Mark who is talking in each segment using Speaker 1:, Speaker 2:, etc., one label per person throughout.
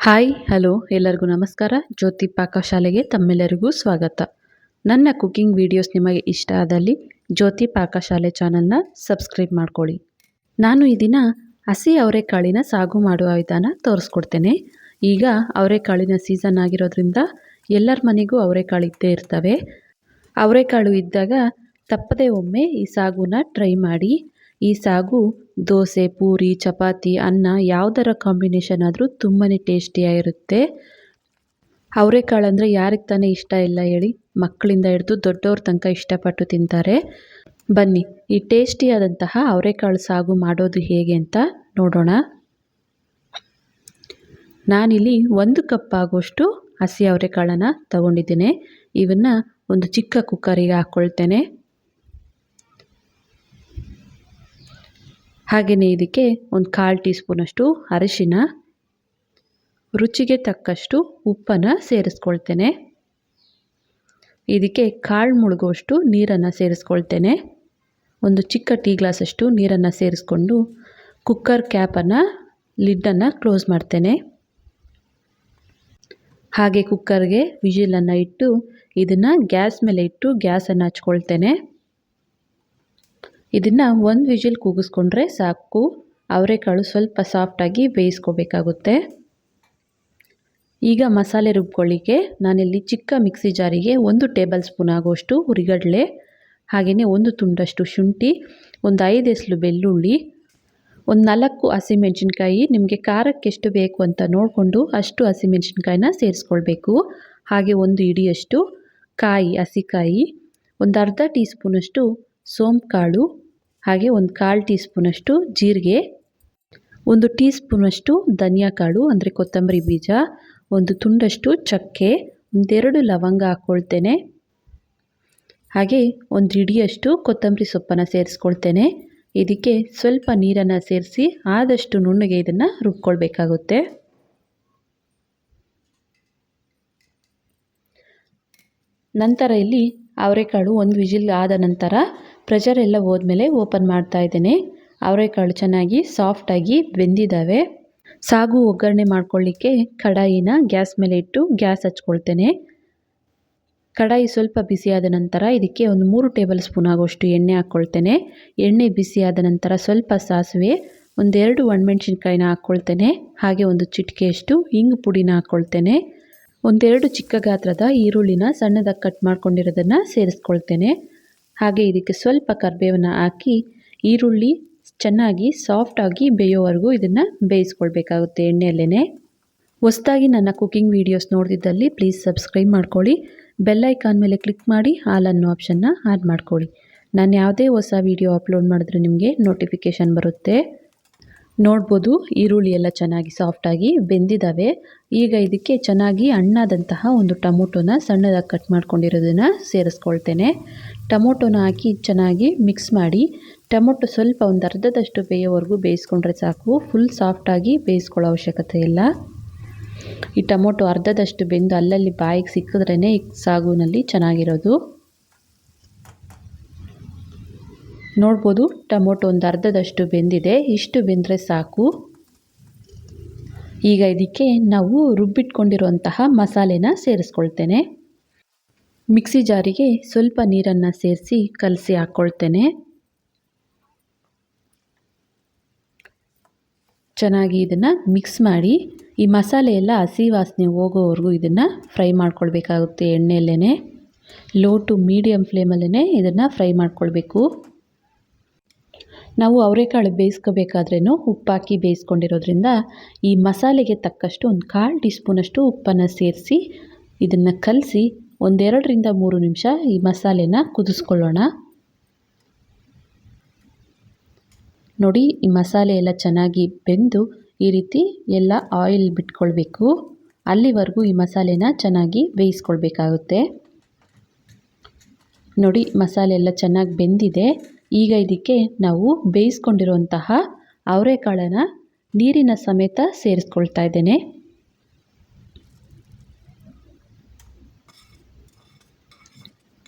Speaker 1: Hi, hello, ಎಲ್ಲರಿಗೂ ನಮಸ್ಕಾರ. ಜ್ಯೋತಿ ಪಾಕಶಾಲೆಗೆ ತಮ್ಮೆಲ್ಲರಿಗೂ ಸ್ವಾಗತ. ನನ್ನ ಕುಕಿಂಗ್ ವಿಡಿಯೋಸ್ ನಿಮಗೆ ಇಷ್ಟ ಆದಲ್ಲಿ ಜ್ಯೋತಿ ಪಾಕಶಾಲೆ ಚಾನಲ್ನ ಸಬ್ಸ್ಕ್ರೈಬ್ ಮಾಡ್ಕೊಳ್ಳಿ. ನಾನು ಈ ದಿನ ಹಸಿ ಅವರೆಕಾಳಿನ ಸಾಗು ಮಾಡುವ ವಿಧಾನ ತೋರಿಸ್ಕೊಡ್ತೇನೆ. ಈಗ ಅವರೆಕಾಳಿನ ಸೀಸನ್ ಆಗಿರೋದ್ರಿಂದ ಎಲ್ಲರ ಮನೆಗೂ ಅವರೆಕಾಳು ಇದ್ದೇ ಇರ್ತವೆ. ಅವರೆಕಾಳು ಇದ್ದಾಗ ತಪ್ಪದೇ ಒಮ್ಮೆ ಈ ಸಾಗುನ ಟ್ರೈ ಮಾಡಿ. ಈ ಸಾಗು, ದೋಸೆ, ಪೂರಿ, ಚಪಾತಿ, ಅನ್ನ ಯಾವುದರ ಕಾಂಬಿನೇಷನ್ ಆದರೂ ತುಂಬಾ ಟೇಸ್ಟಿಯಾಗಿರುತ್ತೆ ಅವರೆಕಾಳು ಅಂದರೆ ಯಾರಿಗೆ ತಾನೇ ಇಷ್ಟ ಇಲ್ಲ ಹೇಳಿ ಮಕ್ಕಳಿಂದ ಹಿಡಿದು ದೊಡ್ಡವ್ರ ತನಕ ಇಷ್ಟಪಟ್ಟು ತಿಂತಾರೆ. ಬನ್ನಿ, ಈ ಟೇಸ್ಟಿಯಾದಂತಹ ಅವರೆಕಾಳು ಸಾಗು ಮಾಡೋದು ಹೇಗೆ ಅಂತ ನೋಡೋಣ. ನಾನಿಲ್ಲಿ ಒಂದು ಕಪ್ ಆಗುವಷ್ಟು ಹಸಿ ಅವರೆಕಾಳನ್ನು ತಗೊಂಡಿದ್ದೇನೆ. ಇವನ್ನು ಒಂದು ಚಿಕ್ಕ ಕುಕ್ಕರಿಗೆ ಹಾಕ್ಕೊಳ್ತೇನೆ ಹಾಗೆಯೇ ಇದಕ್ಕೆ ಒಂದು ಕಾಲು ಟೀ ಸ್ಪೂನಷ್ಟು ಅರಿಶಿನ, ರುಚಿಗೆ ತಕ್ಕಷ್ಟು ಉಪ್ಪನ್ನು ಸೇರಿಸ್ಕೊಳ್ತೇನೆ. ಇದಕ್ಕೆ ಕಾಳು ಮುಳುಗುವಷ್ಟು ನೀರನ್ನು ಸೇರಿಸ್ಕೊಳ್ತೇನೆ. ಒಂದು ಚಿಕ್ಕ ಟೀ ಗ್ಲಾಸಷ್ಟು ನೀರನ್ನು ಸೇರಿಸ್ಕೊಂಡು ಕುಕ್ಕರ್ ಕ್ಯಾಪನ್ನು, ಲಿಡ್ಡನ್ನು ಕ್ಲೋಸ್ ಮಾಡ್ತೇನೆ. ಹಾಗೆ ಕುಕ್ಕರ್ಗೆ ವಿಜಿಲನ್ನು ಇಟ್ಟು ಇದನ್ನು ಗ್ಯಾಸ್ ಮೇಲೆ ಇಟ್ಟು ಗ್ಯಾಸನ್ನು ಹಚ್ಕೊಳ್ತೇನೆ. ಇದನ್ನು ಒಂದು ವಿಜಿಲ್ ಕೂಗಿಸ್ಕೊಂಡ್ರೆ ಸಾಕು. ಅವರೆಕಾಳು ಸ್ವಲ್ಪ ಸಾಫ್ಟಾಗಿ ಬೇಯಿಸ್ಕೋಬೇಕಾಗುತ್ತೆ. ಈಗ ಮಸಾಲೆ ರುಬ್ಕೊಳ್ಳಿಕ್ಕೆ ನಾನಿಲ್ಲಿ ಚಿಕ್ಕ ಮಿಕ್ಸಿ ಜಾರಿಗೆ ಒಂದು ಟೇಬಲ್ ಸ್ಪೂನ್ ಆಗೋಷ್ಟು ಹುರಿಗಡಲೆ, ಹಾಗೆಯೇ ಒಂದು ತುಂಡಷ್ಟು ಶುಂಠಿ, ಒಂದು ಐದು ಎಸಲು ಬೆಳ್ಳುಳ್ಳಿ, ಒಂದು ನಾಲ್ಕು ಹಸಿಮೆಣ್ಸಿನ್ಕಾಯಿ. ನಿಮಗೆ ಖಾರಕ್ಕೆ ಎಷ್ಟು ಬೇಕು ಅಂತ ನೋಡಿಕೊಂಡು ಅಷ್ಟು ಹಸಿಮೆಣ್ಸಿನ್ಕಾಯಿನ ಸೇರಿಸ್ಕೊಳ್ಬೇಕು. ಹಾಗೆ ಒಂದು ಇಡಿಯಷ್ಟು ಕಾಯಿ, ಹಸಿಕಾಯಿ, ಒಂದು ಅರ್ಧ ಟೀ ಸ್ಪೂನಷ್ಟು ಸೋಂಪು ಕಾಳು, ಹಾಗೆ ಒಂದು ಕಾಲು ಟೀ ಸ್ಪೂನಷ್ಟು ಜೀರಿಗೆ, ಒಂದು ಟೀ ಸ್ಪೂನಷ್ಟು ಧನಿಯಾ ಕಾಳು, ಅಂದರೆ ಕೊತ್ತಂಬರಿ ಬೀಜ, ಒಂದು ತುಂಡಷ್ಟು ಚಕ್ಕೆ, ಒಂದೆರಡು ಲವಂಗ ಹಾಕ್ಕೊಳ್ತೇನೆ ಹಾಗೆ ಒಂದು ಇಡಿಯಷ್ಟು ಕೊತ್ತಂಬರಿ ಸೊಪ್ಪನ್ನು ಸೇರಿಸ್ಕೊಳ್ತೇನೆ. ಇದಕ್ಕೆ ಸ್ವಲ್ಪ ನೀರನ್ನು ಸೇರಿಸಿ ಆದಷ್ಟು ನುಣ್ಣಗೆ ಇದನ್ನು ರುಬ್ಕೊಳ್ಬೇಕಾಗುತ್ತೆ. ನಂತರ ಇಲ್ಲಿ ಅವರೆಕಾಳು ಒಂದು ವಿಜಿಲ್ ಆದ ನಂತರ ಪ್ರೆಷರ್ ಎಲ್ಲ ಹೋದ್ಮೇಲೆ ಓಪನ್ ಮಾಡ್ತಾ ಇದ್ದೇನೆ. ಅವರೆಕಾಳು ಚೆನ್ನಾಗಿ ಸಾಫ್ಟಾಗಿ ಬೆಂದಿದ್ದಾವೆ. ಸಾಗು ಒಗ್ಗರಣೆ ಮಾಡ್ಕೊಳ್ಳಿಕ್ಕೆ ಕಡಾಯಿನ ಗ್ಯಾಸ್ ಮೇಲೆ ಇಟ್ಟು ಗ್ಯಾಸ್ ಹಚ್ಕೊಳ್ತೇನೆ. ಕಡಾಯಿ ಸ್ವಲ್ಪ ಬಿಸಿಯಾದ ನಂತರ ಇದಕ್ಕೆ ಒಂದು ಮೂರು ಟೇಬಲ್ ಸ್ಪೂನ್ ಆಗುವಷ್ಟು ಎಣ್ಣೆ ಹಾಕ್ಕೊಳ್ತೇನೆ. ಎಣ್ಣೆ ಬಿಸಿಯಾದ ನಂತರ ಸ್ವಲ್ಪ ಸಾಸಿವೆ, ಒಂದೆರಡು ಒಣಮೆಣ್ಸಿನ್ಕಾಯಿನ ಹಾಕ್ಕೊಳ್ತೇನೆ. ಹಾಗೆ ಒಂದು ಚಿಟಿಕೆಯಷ್ಟು ಹಿಂಗು ಪುಡಿನ ಹಾಕ್ಕೊಳ್ತೇನೆ. ಒಂದೆರಡು ಚಿಕ್ಕ ಗಾತ್ರದ ಈರುಳ್ಳಿನ ಸಣ್ಣದಾಗಿ ಕಟ್ ಮಾಡ್ಕೊಂಡಿರೋದನ್ನು ಸೇರಿಸ್ಕೊಳ್ತೇನೆ. ಹಾಗೆ ಇದಕ್ಕೆ ಸ್ವಲ್ಪ ಕರಿಬೇವನ್ನು ಹಾಕಿ ಈರುಳ್ಳಿ ಚೆನ್ನಾಗಿ ಸಾಫ್ಟಾಗಿ ಬೇಯೋವರೆಗೂ ಇದನ್ನು ಬೇಯಿಸ್ಕೊಳ್ಬೇಕಾಗುತ್ತೆ ಎಣ್ಣೆಯಲ್ಲೇ ಹೊಸದಾಗಿ ನನ್ನ ಕುಕ್ಕಿಂಗ್ ವೀಡಿಯೋಸ್ ನೋಡ್ತಿದ್ದಲ್ಲಿ ಪ್ಲೀಸ್ ಸಬ್ಸ್ಕ್ರೈಬ್ ಮಾಡ್ಕೊಳ್ಳಿ. ಬೆಲ್ಲೈಕಾನ್ ಮೇಲೆ ಕ್ಲಿಕ್ ಮಾಡಿ ಹಾಲ್ ಅನ್ನೋ ಆಪ್ಷನ್ನ ಆಡ್ ಮಾಡ್ಕೊಳ್ಳಿ. ನಾನು ಯಾವುದೇ ಹೊಸ ವೀಡಿಯೋ ಅಪ್ಲೋಡ್ ಮಾಡಿದ್ರೆ ನಿಮಗೆ ನೋಟಿಫಿಕೇಷನ್ ಬರುತ್ತೆ. ನೋಡ್ಬೋದು, ಈರುಳ್ಳಿ ಎಲ್ಲ ಚೆನ್ನಾಗಿ ಸಾಫ್ಟಾಗಿ ಬೆಂದಿದ್ದಾವೆ ಈಗ ಇದಕ್ಕೆ ಚೆನ್ನಾಗಿ ಹಣ್ಣಾದಂತಹ ಒಂದು ಟೊಮೊಟೊನ ಸಣ್ಣದಾಗಿ ಕಟ್ ಮಾಡ್ಕೊಂಡಿರೋದನ್ನು ಸೇರಿಸ್ಕೊಳ್ತೇನೆ. ಟೊಮೊಟೊನ ಹಾಕಿ ಚೆನ್ನಾಗಿ ಮಿಕ್ಸ್ ಮಾಡಿ, ಟೊಮೊಟೊ ಸ್ವಲ್ಪ ಒಂದು ಅರ್ಧದಷ್ಟು ಬೇಯೋವರೆಗೂ ಬೇಯಿಸ್ಕೊಂಡ್ರೆ ಸಾಕು. ಫುಲ್ ಸಾಫ್ಟಾಗಿ ಬೇಯಿಸ್ಕೊಳ್ಳೋ ಅವಶ್ಯಕತೆ ಇಲ್ಲ. ಈ ಟೊಮೊಟೊ ಅರ್ಧದಷ್ಟು ಬೆಂದು ಅಲ್ಲಲ್ಲಿ ಬಾಯಿಗೆ ಸಿಕ್ಕಿದ್ರೇ ಸಾಗುನಲ್ಲಿ ಚೆನ್ನಾಗಿರೋದು. ನೋಡ್ಬೋದು, ಟೊಮೊಟೊ ಒಂದು ಅರ್ಧದಷ್ಟು ಬೆಂದಿದೆ. ಇಷ್ಟು ಬೆಂದರೆ ಸಾಕು. ಈಗ ಇದಕ್ಕೆ ನಾವು ರುಬ್ಬಿಟ್ಕೊಂಡಿರುವಂತಹ ಮಸಾಲೆನ ಸೇರಿಸ್ಕೊಳ್ತೇನೆ. ಮಿಕ್ಸಿ ಜಾರಿಗೆ ಸ್ವಲ್ಪ ನೀರನ್ನು ಸೇರಿಸಿ ಕಲಸಿ ಹಾಕ್ಕೊಳ್ತೇನೆ ಚೆನ್ನಾಗಿ ಇದನ್ನು ಮಿಕ್ಸ್ ಮಾಡಿ ಈ ಮಸಾಲೆ ಎಲ್ಲ ಹಸಿ ವಾಸನೆ ಹೋಗೋವರೆಗೂ ಇದನ್ನು ಫ್ರೈ ಮಾಡ್ಕೊಳ್ಬೇಕಾಗುತ್ತೆ ಎಣ್ಣೆಯಲ್ಲೇ ಲೋ ಟು ಮೀಡಿಯಮ್ ಫ್ಲೇಮಲ್ಲೇ ಇದನ್ನು ಫ್ರೈ ಮಾಡ್ಕೊಳ್ಬೇಕು. ನಾವು ಅವರೆಕಾಳು ಬೇಯಿಸ್ಕೋಬೇಕಾದ್ರೂ ಉಪ್ಪಾಕಿ ಬೇಯಿಸ್ಕೊಂಡಿರೋದ್ರಿಂದ ಈ ಮಸಾಲೆಗೆ ತಕ್ಕಷ್ಟು ಒಂದು ಕಾಲು ಟೀ ಸ್ಪೂನಷ್ಟು ಉಪ್ಪನ್ನು ಸೇರಿಸಿ ಇದನ್ನು ಕಲಸಿ ಒಂದೆರಡರಿಂದ ಮೂರು ನಿಮಿಷ ಈ ಮಸಾಲೆನ ಕುದಿಸ್ಕೊಳ್ಳೋಣ. ನೋಡಿ, ಈ ಮಸಾಲೆ ಎಲ್ಲ ಚೆನ್ನಾಗಿ ಬೆಂದು ಈ ರೀತಿ ಎಲ್ಲ ಆಯಿಲ್ ಬಿಟ್ಕೊಳ್ಬೇಕು. ಅಲ್ಲಿವರೆಗೂ ಈ ಮಸಾಲೆನ ಚೆನ್ನಾಗಿ ಬೇಯಿಸ್ಕೊಳ್ಬೇಕಾಗುತ್ತೆ. ನೋಡಿ, ಮಸಾಲೆ ಎಲ್ಲ ಚೆನ್ನಾಗಿ ಬೆಂದಿದೆ. ಈಗ ಇದಕ್ಕೆ ನಾವು ಬೇಯಿಸ್ಕೊಂಡಿರುವಂತಹ ಅವರೆಕಾಳನ್ನು ನೀರಿನ ಸಮೇತ ಸೇರಿಸ್ಕೊಳ್ತಾ ಇದ್ದೇನೆ.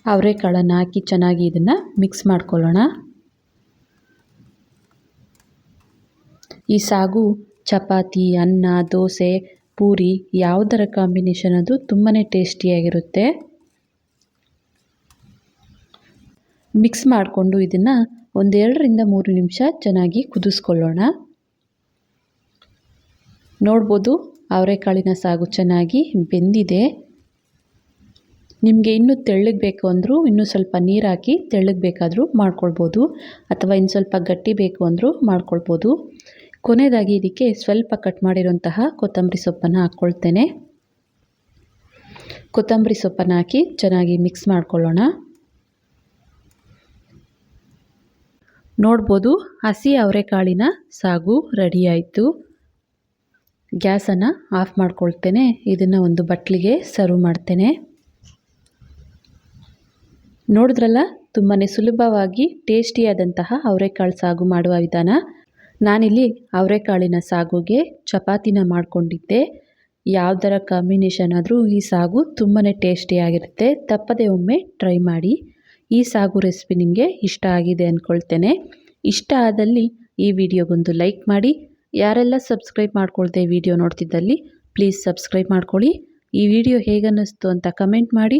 Speaker 1: ಅವರೆಕಾಳನ್ನು ಹಾಕಿ ಚೆನ್ನಾಗಿ ಇದನ್ನು ಮಿಕ್ಸ್ ಮಾಡ್ಕೊಳ್ಳೋಣ. ಈ ಸಾಗು, ಚಪಾತಿ, ಅನ್ನ, ದೋಸೆ, ಪೂರಿ ಯಾವುದರ ಕಾಂಬಿನೇಷನ್ ಅದು ತುಂಬಾ ಟೇಸ್ಟಿಯಾಗಿರುತ್ತೆ ಮಿಕ್ಸ್ ಮಾಡಿಕೊಂಡು ಇದನ್ನು ಒಂದೆರಡರಿಂದ ಮೂರು ನಿಮಿಷ ಚೆನ್ನಾಗಿ ಕುದಿಸ್ಕೊಳ್ಳೋಣ. ನೋಡ್ಬೋದು ಅವರೆಕಾಳಿನ ಸಾಗು ಚೆನ್ನಾಗಿ ಬೆಂದಿದೆ. ನಿಮಗೆ ಇನ್ನೂ ತೆಳ್ಳಗೆ ಬೇಕು ಅಂದರೂ ಇನ್ನೂ ಸ್ವಲ್ಪ ನೀರು ಹಾಕಿ ತೆಳ್ಳಗೆ ಬೇಕಾದರೂ ಮಾಡ್ಕೊಳ್ಬೋದು ಅಥವಾ ಇನ್ನು ಸ್ವಲ್ಪ ಗಟ್ಟಿ ಬೇಕು ಅಂದರೂ ಮಾಡ್ಕೊಳ್ಬೋದು. ಕೊನೆಯದಾಗಿ ಇದಕ್ಕೆ ಸ್ವಲ್ಪ ಕಟ್ ಮಾಡಿರೋಂತಹ ಕೊತ್ತಂಬರಿ ಸೊಪ್ಪನ್ನು ಹಾಕ್ಕೊಳ್ತೇನೆ. ಕೊತ್ತಂಬರಿ ಸೊಪ್ಪನ್ನು ಹಾಕಿ ಚೆನ್ನಾಗಿ ಮಿಕ್ಸ್ ಮಾಡ್ಕೊಳ್ಳೋಣ. ನೋಡ್ಬೋದು ಹಸಿ ಅವರೆಕಾಳಿನ ಸಾಗು ರೆಡಿ ಆಯಿತು. ಗ್ಯಾಸನ್ನು ಆಫ್ ಮಾಡ್ಕೊಳ್ತೇನೆ. ಇದನ್ನು ಒಂದು ಬಟ್ಲಿಗೆ ಸರ್ವ್ ಮಾಡ್ತೇನೆ. ನೋಡಿದ್ರಲ್ಲ? ತುಂಬಾ ಸುಲಭವಾಗಿ ಟೇಸ್ಟಿಯಾದಂತಹ ಅವರೆಕಾಳು ಸಾಗು ಮಾಡುವ ವಿಧಾನ. ನಾನಿಲ್ಲಿ ಅವರೆಕಾಳಿನ ಸಾಗುಗೆ ಚಪಾತಿನ ಮಾಡಿಕೊಂಡಿದ್ದೆ. ಯಾವುದರ ಕಾಂಬಿನೇಷನ್ ಆದರೂ ಈ ಸಾಗು ತುಂಬಾ ಟೇಸ್ಟಿಯಾಗಿರುತ್ತೆ ತಪ್ಪದೆ ಒಮ್ಮೆ ಟ್ರೈ ಮಾಡಿ. ಈ ಸಾಗು ರೆಸಿಪಿ ನಿಮಗೆ ಇಷ್ಟ ಆಗಿದೆ ಅಂದ್ಕೊಳ್ತೇನೆ ಇಷ್ಟ ಆದಲ್ಲಿ ಈ ವಿಡಿಯೋಗೊಂದು ಲೈಕ್ ಮಾಡಿ. ಯಾರೆಲ್ಲ ಸಬ್ಸ್ಕ್ರೈಬ್ ಮಾಡ್ಕೊಳ್ದೆ ವಿಡಿಯೋ ನೋಡ್ತಿದ್ದಲ್ಲಿ ಪ್ಲೀಸ್ ಸಬ್ಸ್ಕ್ರೈಬ್ ಮಾಡ್ಕೊಳ್ಳಿ. ಈ ವಿಡಿಯೋ ಹೇಗನ್ನಿಸ್ತು ಅಂತ ಕಮೆಂಟ್ ಮಾಡಿ.